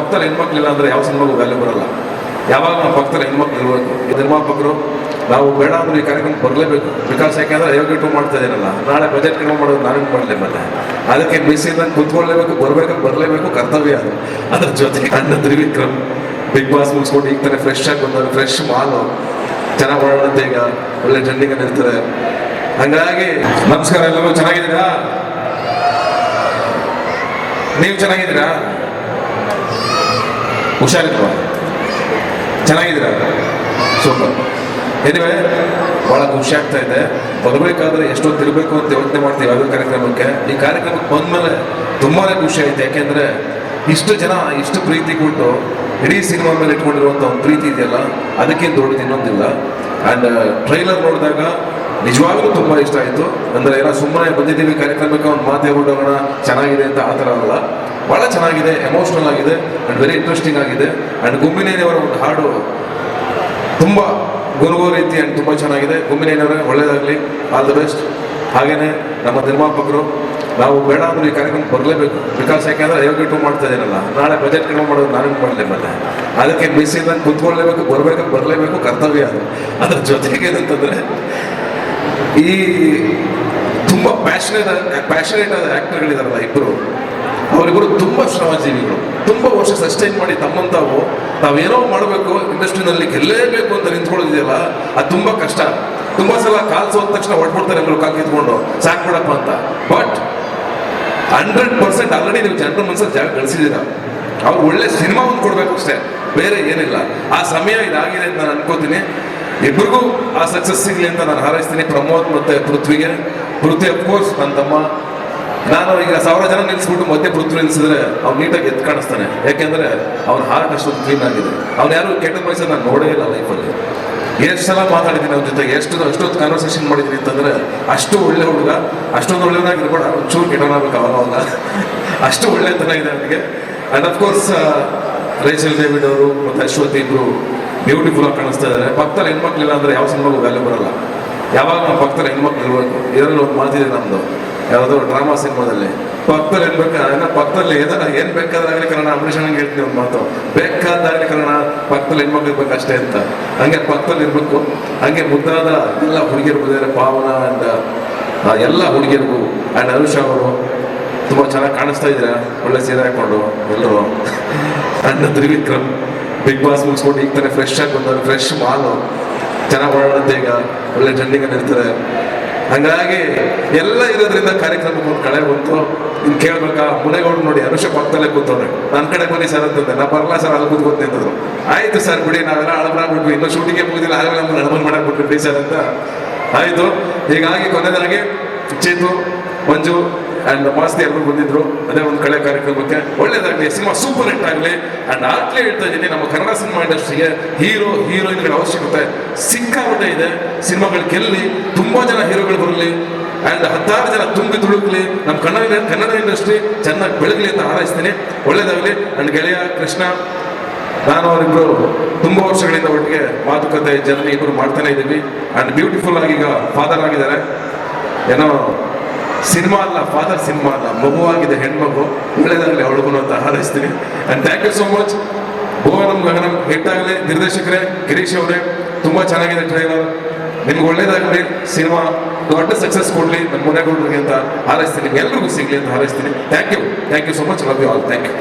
ಪಕ್ಕದಲ್ಲಿ ಹೆಣ್ಮಕ್ಳಿಲ್ಲ ಅಂದ್ರೆ ಯಾವ ಸಿನಿಮಾಗೂ ವ್ಯಾಲ್ಯೂ ಬರಲ್ಲ. ಯಾವಾಗ ನಮ್ಮ ಪಕ್ಕದಲ್ಲಿ ಹೆಣ್ಮಕ್ಳು ಇರಬೇಕು? ಈ ನಿರ್ಮಾಪಕರು, ನಾವು ಬೇಡ ಅಂದ್ರೆ ಈ ಕಾರ್ಯಕ್ರಮ ಬರಲೇಬೇಕು. ಬಿಕಾಸ್ ಯಾಕೆಂದ್ರೆ ಯೋಗ ಟು ಮಾಡ್ತಾ ಇದ್ದೀನಲ್ಲ ನಾಳೆ ಬಜೆಟ್ ಕಡಿಮೆ ಮಾಡೋದು ನಾನು ಮಾಡಲಿ ಮತ್ತೆ? ಅದಕ್ಕೆ ಬಿಸಿದಂಗೆ ಕುತ್ಕೊಳ್ಳೇಬೇಕು, ಬರಬೇಕು, ಬರಲೇಬೇಕು ಕರ್ತವ್ಯ ಅದು. ಅದ್ರ ಜೊತೆಗೆ ಅಣ್ಣ ತ್ರಿವಿಕ್ರಮ್ ಬಿಗ್ ಬಾಸ್ ಮುಗಿಸ್ಕೊಂಡು ಈಗ ತಾನೇ ಫ್ರೆಶ್ ಆಗಿ ಬಂದವರು ಫ್ರೆಶ್ ಮಾಲು. ಚೆನ್ನಾಗಿ ಓಡಾಡುತ್ತೆ ಈಗ. ಒಳ್ಳೆ ಟ್ರೆಂಡಿಂಗ್ ಇರ್ತಾರೆ. ಹಂಗಾಗಿ ನಮಸ್ಕಾರ ಎಲ್ಲರೂ. ಚೆನ್ನಾಗಿದ್ದೀರಾ? ನೀವು ಚೆನ್ನಾಗಿದ್ದೀರಾ? ಹುಷಾರಿಲ್ವಾ ಚೆನ್ನಾಗಿದ್ದೀರ? ಸೂಪರ್. ಎನಿವೆ ಭಾಳ ಖುಷಿ ಆಗ್ತಾ ಇದೆ. ಬರಬೇಕಾದ್ರೆ ಎಷ್ಟೊತ್ತು ಇರಬೇಕು ಅಂತ ಯೋಚನೆ ಮಾಡ್ತೀವಿ ಯಾವುದೇ ಕಾರ್ಯಕ್ರಮಕ್ಕೆ. ಈ ಕಾರ್ಯಕ್ರಮಕ್ಕೆ ಬಂದಮೇಲೆ ತುಂಬಾ ಖುಷಿ ಆಯ್ತು. ಯಾಕೆಂದ್ರೆ ಇಷ್ಟು ಜನ, ಇಷ್ಟು ಪ್ರೀತಿ ಕೊಟ್ಟು ಇಡೀ ಸಿನಿಮಾ ಮೇಲೆ ಇಟ್ಕೊಂಡಿರುವಂಥ ಒಂದು ಪ್ರೀತಿ ಇದೆಯಲ್ಲ ಅದಕ್ಕೇನು ದೊಡ್ಡದು ಇನ್ನೊಂದಿಲ್ಲ. ಆ್ಯಂಡ್ ಟ್ರೈಲರ್ ನೋಡಿದಾಗ ನಿಜವಾಗ್ಲೂ ತುಂಬ ಇಷ್ಟ ಆಯಿತು. ಅಂದರೆ ಏನೋ ಸುಮ್ಮನೆ ಬಂದಿದ್ದೀವಿ, ಕಾರ್ಯಕ್ರಮಕ್ಕೆ ಒಂದು ಮಾತೇ ಹೋಗೋಣ ಚೆನ್ನಾಗಿದೆ ಅಂತ ಆ ಥರ ಅಲ್ಲ. ಭಾಳ ಚೆನ್ನಾಗಿದೆ ಎಮೋಷ್ನಲ್ ಆಗಿದೆ ಆ್ಯಂಡ್ ವೆರಿ ಇಂಟ್ರೆಸ್ಟಿಂಗ್ ಆಗಿದೆ. ಆ್ಯಂಡ್ ಗುಮ್ಮಿನೇನಿಯವರ ಒಂದು ಹಾಡು ತುಂಬ ಗುರುಗೋ ರೀತಿ ಆ್ಯಂಡ್ ತುಂಬ ಚೆನ್ನಾಗಿದೆ. ಗುಮ್ಮಿನೇನವರೇ ಒಳ್ಳೆಯದಾಗಲಿ. ಆಲ್ ದ ಬೆಸ್ಟ್ ಹಾಗೆಯೇ ನಮ್ಮ ನಿರ್ಮಾಪಕರು, ನಾವು ಬೇಡ ಅಂದ್ರೆ ಈ ಕಾರ್ಯಕ್ರಮ ಬರಲೇಬೇಕು. ಬಿಕಾಸ್ ಯಾಕೆಂದ್ರೆ ಐವತ್ತು ಟು ಮಾಡ್ತಾ ಇದ್ದೀನಲ್ಲ. ನಾಳೆ ಬಜೆಟ್ ಕಡಿಮೆ ಮಾಡೋದು ನಾನು ಮಾಡಲಿ ಮತ್ತೆ. ಅದಕ್ಕೆ ಬಿಸಿದಂಗೆ ಕುತ್ಕೊಳ್ಳೇಬೇಕು, ಬರಬೇಕು, ಬರಲೇಬೇಕು, ಕರ್ತವ್ಯ ಅದು. ಅದ್ರ ಜೊತೆಗೆ ಏನಂತಂದ್ರೆ ಈ ತುಂಬ ಪ್ಯಾಷನೇಟ್ ಪ್ಯಾಷನೇಟ್ ಆದ ಆ್ಯಕ್ಟರ್ಗಳಿದಾರಲ್ಲ ಇಬ್ಬರು ಅವರಿಬ್ಬರು ತುಂಬ ಶ್ರಮಜೀವಿಗಳು. ತುಂಬ ವರ್ಷ ಸಸ್ಟೈನ್ ಮಾಡಿ ತಮ್ಮಂತಾವು ತಾವು ತಾವೇನೋ ಮಾಡಬೇಕು ಇಂಡಸ್ಟ್ರಿನಲ್ಲಿ ಗೆಲ್ಲೇಬೇಕು ಅಂತ ನಿಂತ್ಕೊಳ್ಳೋದಿದೆಯಲ್ಲ, ಅದು ತುಂಬ ಕಷ್ಟ. ತುಂಬ ಸಲ ಕಾಲ್ ಸೋದ ತಕ್ಷಣ ಹೊಡ್ಬಿಡ್ತಾರೆ ಎಲ್ಲರೂ ಕಾಲ್ ಕಿತ್ಕೊಂಡು ಸಾಕ್ಬಿಡಪ್ಪ ಅಂತ. ಬಟ್ ಹಂಡ್ರೆಡ್ ಪರ್ಸೆಂಟ್ ಆಲ್ರೆಡಿ ನೀವು ಜನರ ಮನಸ್ಸಲ್ಲಿ ಜಾಗ ಗಳಿಸಿದ್ದೀರ. ಅವ್ರು ಒಳ್ಳೆ ಸಿನಿಮಾ ಒಂದು ಕೊಡ್ಬೇಕು ಅಷ್ಟೇ ಬೇರೆ ಏನಿಲ್ಲ. ಆ ಸಮಯ ಇದಾಗಿದೆ ಅಂತ ನಾನು ಅನ್ಕೋತೀನಿ. ಇಬ್ಬರಿಗೂ ಆ ಸಕ್ಸಸ್ ಸಿಗಲಿ ಅಂತ ನಾನು ಹಾರೈಸ್ತೀನಿ. ಪ್ರಮೋದ್ ಮತ್ತೆ ಪೃಥ್ವಿಗೆ. ಪೃಥ್ವಿ ಅಫ್ಕೋರ್ಸ್ ನನ್ನ ತಮ್ಮ ನಾನು ಈಗ ಸಾವಿರ ಜನ ನಿಲ್ಲಿಸ್ಬಿಟ್ಟು ಮತ್ತೆ ಪೃಥ್ವಿ ನಿಲ್ಸಿದ್ರೆ ಅವ್ನು ನೀಟಾಗಿ ಎದ್ದು ಕಾಣಿಸ್ತಾನೆ. ಯಾಕೆಂದ್ರೆ ಅವ್ನ ಹಾರ್ಟ್ ಅಷ್ಟೊಂದು ಕ್ಲೀನ್ ಆಗಿದೆ. ಅವ್ನು ಯಾರು ಕೆಟ್ಟ ಪರಿಸರ ನಾನು ನೋಡೇ ಇಲ್ಲ ಲೈಫಲ್ಲಿ ಎಷ್ಟು ಸಲ ಮಾತಾಡಿದ್ದೀನಿ ಅವ್ರ ಜೊತೆಗೆ? ಎಷ್ಟು ಅಷ್ಟೊತ್ತು ಕಾನ್ವರ್ಸೇಷನ್ ಮಾಡಿದ್ದೀನಿ ಅಂತಂದ್ರೆ, ಅಷ್ಟು ಒಳ್ಳೆ ಹುಡುಗ, ಅಷ್ಟೊಂದು ಒಳ್ಳೆಯವನಾಗಿರ್ಬೇಡ ಒಂಚೂರು ಚೂರು ಅವಾಗ ಅವಾಗ. ಅಷ್ಟು ಒಳ್ಳೆತನ ಇದೆ ಅವನಿಗೆ. ಅಂಡ್ ಅಫ್ಕೋರ್ಸ್ ರೇಚಲ್ ಡೇವಿಡ್ ಅವರು ಮತ್ತು ಅಶ್ವಥ್ ಇಬ್ರು ಬ್ಯೂಟಿಫುಲ್ ಆಗಿ ಕಾಣಿಸ್ತಾ ಇದ್ದಾರೆ ಪಕ್ಕದಲ್ಲಿ ಹೆಣ್ಮಕ್ಳಿಲ್ಲ ಅಂದರೆ ಯಾವ ಸಿನಿಮಾಗೂ ವ್ಯಾಲ್ಯೂ ಬರಲ್ಲ. ಯಾವಾಗ ನಮ್ಮ ಪಕ್ಕದಲ್ಲಿ ಹೆಣ್ಮಕ್ಳು ಇರಬೇಕು? ಇದರಲ್ಲಿ ಒಂದು ಮಾತಿದೆ ನಮ್ಮದು ಯಾವುದೋ ಡ್ರಾಮಾ ಸಿನಿಮಾದಲ್ಲಿ ಪಕ್ಕದಲ್ಲಿ ಏನೋ ಪಕ್ಕದಲ್ಲಿ ಏನಾರ ಏನ್ ಬೇಕಾದಾಗಲಿ ಕನ್ನಡ ಹಂಗೆ ಹೇಳ್ತೀನಿ ಒಂದು ಮಾತು. ಬೇಕಾದಾಗಲಿ ಕನ್ನಡ ಪಕ್ಕದಲ್ಲಿ ಹೆಣ್ಮಕ್ಳು ಇರ್ಬೇಕು ಅಷ್ಟೇ ಅಂತ. ಹಂಗೆ ಪಕ್ಕದಲ್ಲಿ ಇರಬೇಕು. ಹಂಗೆ ಮುದ್ದಾದ ಎಲ್ಲ ಹುಡುಗಿಯರು ಬಂದಿದ್ದಾರೆ ಪಾವನ ಅಂಡ್ ಎಲ್ಲ ಹುಡುಗಿಯರಿಗೂ ಅಂಡ್ ಅನುಷ್ ಅವರು ತುಂಬಾ ಚೆನ್ನಾಗಿ ಕಾಣಿಸ್ತಾ ಇದ್ದೀರಾ? ಒಳ್ಳೆ ಸೀರೆ ಹಾಕೊಂಡು ಎಲ್ಲರೂ. ಅಣ್ಣ ತ್ರಿವಿಕ್ರಮ್. ಬಿಗ್ ಬಾಸ್ ಮುಗಿಸ್ಕೊಂಡು ಈಗ ತಾನೇ ಫ್ರೆಶ್ ಆಗಿ ಬಂದವರು ಫ್ರೆಶ್ ಮಾಲು. ಚೆನ್ನಾಗಿ ಓಡಾಡುತ್ತೆ ಈಗ, ಒಳ್ಳೆ ಟ್ರೆಂಡಿಂಗ್ ಇರ್ತಾರೆ. ಹಂಗಾಗಿ ಎಲ್ಲ ಇರೋದ್ರಿಂದ ಕಾರ್ಯಕ್ರಮಕ್ಕೆ ಒಂದು ಕಳೆ ಬಂತು ಇನ್ ಕೇಳ್ಬೇಕಾ, ಮುನೇಗೌಡ ನೋಡಿ, ಅನುಷ ಪಕ್ಕದಲ್ಲೇ ಕೂತವ್ರೆ ನನ್ನ ಕಡೆ ಬನ್ನಿ ಸರ್ ಅಂತಂದೆ. ನಾ ಬರಲ್ಲ ಸರ್, ಅಲ್ಲಿ ಕೂತ್ಕೊತೀನಿ ಅಂತಂದ್ರು ಆಯ್ತು ಸರ್, ಬಿಡಿ, ನಾವೆಲ್ಲ ಅಳಬರಾಗ್ಬಿಟ್ವಿ ಇನ್ನೂ ಶೂಟಿಂಗೇ ಮುಗಿದಿಲ್ಲ ಆಗಲೇ ನಮ್ಮನ್ನು ಅಳಬನ್ ಮಾಡಕ್ ಸರ್ ಅಂತ. ಆಯ್ತು. ಹೀಗಾಗಿ ಕೊನೆದಾಗಿ ಚೇತು, ಮಂಜು ಅಂಡ್ ಮಾಸ್ತಿ ಎಲ್ಲರೂ ಬಂದಿದ್ರು. ಅದೇ ಒಂದು ಕಳೆ ಕಾರ್ಯಕ್ರಮಕ್ಕೆ. ಒಳ್ಳೇದಾಗಲಿ, ಸಿನಿಮಾ ಸೂಪರ್ ಹಿಟ್ ಆಗಲಿ. ಅಂಡ್ ಆಗ್ಲೇ ಹೇಳ್ತಾ ಇದ್ದೀನಿ, ನಮ್ಮ ಕನ್ನಡ ಸಿನಿಮಾ ಇಂಡಸ್ಟ್ರಿಗೆ ಹೀರೋ, ಹೀರೋಯಿನ್ಗಳ ಅವಶ್ಯಕತೆ ಸಿಕ್ಕಾಪಟ್ಟೆ ಇದೆ. ಸಿನಿಮಾಗಳು ಗೆಲ್ಲಿ, ತುಂಬಾ ಜನ ಹೀರೋಗಳು ಬರಲಿ ಅಂಡ್ ಹತ್ತಾರು ಜನ ತುಂಬಿ ತುಳುಕ್ಲಿ, ನಮ್ಮ ಕನ್ನಡ ಕನ್ನಡ ಇಂಡಸ್ಟ್ರಿ ಚೆನ್ನಾಗಿ ಬೆಳಗಲಿ ಅಂತ ಹಾರೈಸ್ತೀನಿ. ಒಳ್ಳೇದಾಗಲಿ. ಅಂಡ್ ಗೆಳೆಯ ಕೃಷ್ಣ, ನಾನು ಅವರಿಬ್ರು ತುಂಬಾ ವರ್ಷಗಳಿಂದ ಒಟ್ಟಿಗೆ ಮಾತುಕತೆ, ಜರ್ನಿ ಇಬ್ಬರು ಮಾಡ್ತಾನೆ ಇದ್ದೀವಿ. ಅಂಡ್ ಬ್ಯೂಟಿಫುಲ್ ಆಗಿ ಈಗ ಫಾದರ್ ಆಗಿದ್ದಾರೆ. ಏನೋ ಸಿನಿಮಾ ಅಲ್ಲ ಫಾದರ್ ಸಿನಿಮಾ ಅಲ್ಲ ಮಗುವಾಗಿದೆ ಹೆಣ್ಮಗು, ಒಳ್ಳೇದಾಗಲಿ, ಅವಳಿಗೂ ಅಂತ ಹಾರೈಸ್ತೀನಿ and thank you so much Bhuvanam Gaganam hit ಆಗಲಿ ನಿರ್ದೇಶಕರೇ, ಗಿರೀಶ್ ಅವರೇ, ತುಂಬಾ ಚೆನ್ನಾಗಿದೆ ಟ್ರೈಲರ್ ನಿಮ್ಗೆ ಒಳ್ಳೇದಾಗಲಿ, ಸಿನಿಮಾ ದೊಡ್ಡ ಸಕ್ಸಸ್ ಕೊಡಲಿ ನಮ್ಮ ಮುನೇಗೌಡರಿಗೆ ಅಂತ ಹಾರೈಸ್ತೀನಿ ಎಲ್ರಿಗೂ ಸಿಗ್ಲಿ ಅಂತ ಹಾರೈಸ್ತೀನಿ thank you thank you so much love you all thank you